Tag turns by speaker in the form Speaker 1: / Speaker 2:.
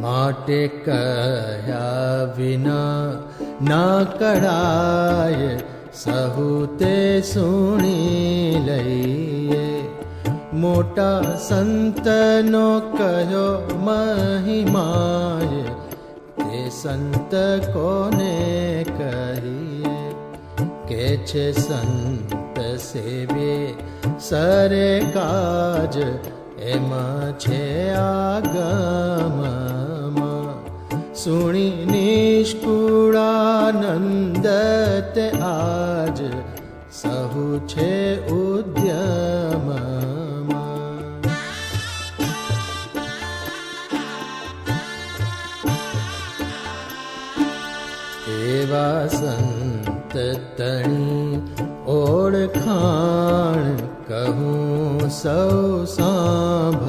Speaker 1: માટે કહ્યા વિના ના કળાય સહુ તે સુણી લઈએ. મોટા સંતનો કહ્યો મહિમાય તે સંત કોને કહીએ? કે છે સંત સેવે, સરે કાજ, એમાં છે આગમમાં सुणि नन्दते आज सहु छे उद्यम एवा संत तणी ओळखाण कहूं सौ साभ